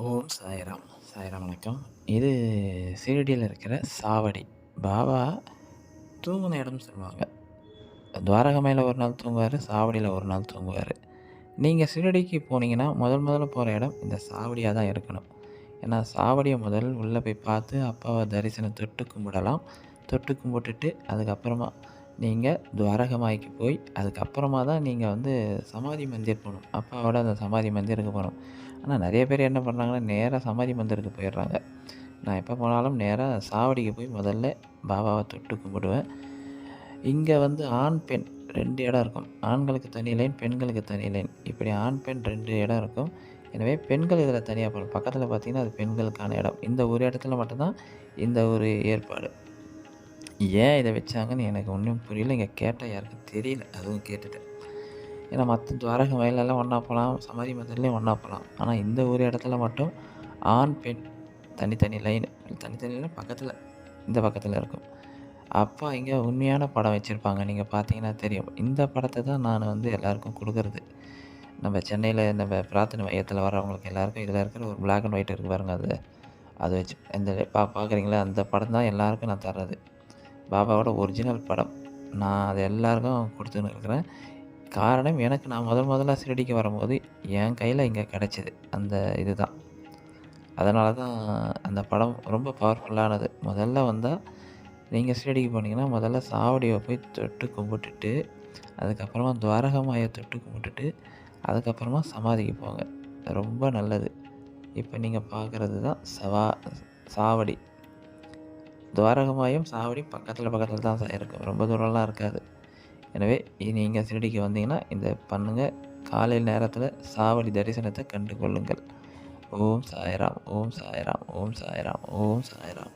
ஓம் சாய்ராம். சாய்ராம் வணக்கம். இது சீரடியில் இருக்கிற சாவடி. பாபா தூங்கின இடம்னு சொல்லுவாங்க. துவாரகமையில் ஒரு நாள் தூங்குவார் சாவடியில் ஒரு நாள் தூங்குவார். நீங்கள் சீரடிக்கு போனீங்கன்னா முதல் முதல்ல போகிற இடம் இந்த சாவடியாக தான் இருக்கணும். ஏன்னா சாவடியை முதல் உள்ளே போய் பார்த்து அப்பாவை தரிசனம் தொட்டு கும்பிடலாம். தொட்டு கும்பிட்டுட்டு அதுக்கப்புறமா நீங்கள் துவாரகமாய்க்கு போய் அதுக்கப்புறமா தான் நீங்கள் வந்து சமாதி மந்திர் போகணும். அப்பாவோட அந்த சமாதி மந்திருக்கு போகணும். ஆனால் நிறைய பேர் என்ன பண்ணுறாங்கன்னா நேராக சமாதி மந்திருக்கு போயிடுறாங்க. நான் எப்போ போனாலும் நேராக சாவடிக்கு போய் முதல்ல பாபாவை தொட்டு கும்பிடுவேன். இங்கே வந்து ஆண் பெண் ரெண்டு இடம் இருக்கும். ஆண்களுக்கு தனி லைன் பெண்களுக்கு தனி லைன். இப்படி ஆண் பெண் ரெண்டு இடம் இருக்கும். எனவே பெண்கள் இதில் தனியாக போகணும். பக்கத்தில் பார்த்திங்கன்னா அது பெண்களுக்கான இடம். இந்த ஒரு இடத்துல மட்டும்தான் இந்த ஒரு ஏற்பாடு. ஏன் இதை வச்சாங்கன்னு எனக்கு ஒன்றும் புரியல. இங்கே கேட்டால் யாருக்கும் தெரியல. அதுவும் கேட்டுட்டு ஏன்னா மற்ற துவாரக வயலெல்லாம் ஒன்றா போகலாம் சமாதி மந்திரத்துலேயும் ஒன்றா போகலாம் ஆனால் இந்த ஒரு இடத்துல மட்டும் ஆண் பெண் தனித்தனி லைன் தனித்தனி பக்கத்தில் இந்த பக்கத்தில் இருக்கும். அப்பா இங்கே உண்மையான படம் வச்சுருப்பாங்க. நீங்கள் பார்த்தீங்கன்னா தெரியும். இந்த படத்தை தான் நான் வந்து எல்லாருக்கும் கொடுக்குறது. நம்ம சென்னையில் நம்ம பிரார்த்தனை மையத்தில் வரவங்களுக்கு எல்லாருக்கும் இதில் இருக்கிற ஒரு பிளாக் அண்ட் ஒயிட் இருக்குது பாருங்கள் அது அது வச்சு இந்த பா பார்க்குறீங்களா அந்த படம் தான் எல்லாருக்கும் நான் தர்றது. பாபாவோட ஒரிஜினல் படம். நான் அது எல்லாருக்கும் கொடுத்துன்னு இருக்கிறேன். காரணம் எனக்கு நான் முதல் முதல்ல சிறடிக்கு வரும்போது என் கையில் இங்கே கிடச்சிது. அந்த இது தான் அதனால தான் அந்த படம் ரொம்ப பவர்ஃபுல்லானது முதல்ல வந்தால் நீங்கள் சிறடிக்கு போனீங்கன்னா முதல்ல சாவடியை போய் தொட்டு கும்பிட்டுட்டு அதுக்கப்புறமா துவாரகமாயை தொட்டு கும்பிட்டுட்டு அதுக்கப்புறமா சமாதிக்கு போங்க. ரொம்ப நல்லது. இப்போ நீங்கள் பார்க்குறது தான் சவா சாவடி. துவாரகமாயும் சாவடி பக்கத்தில் பக்கத்தில் தான் இருக்கும் ரொம்ப தூரம்லாம் இருக்காது. எனவே நீங்கள் சிறடிக்கு வந்தீங்கன்னா இந்த பண்ணுங்கள் காலையில் நேரத்தில் சாவடி தரிசனத்தை கண்டு கொள்ளுங்கள். ஓம் சாய்ராம் ஓம் சாய்ராம் ஓம் சாய்ராம் ஓம் சாய்ராம்.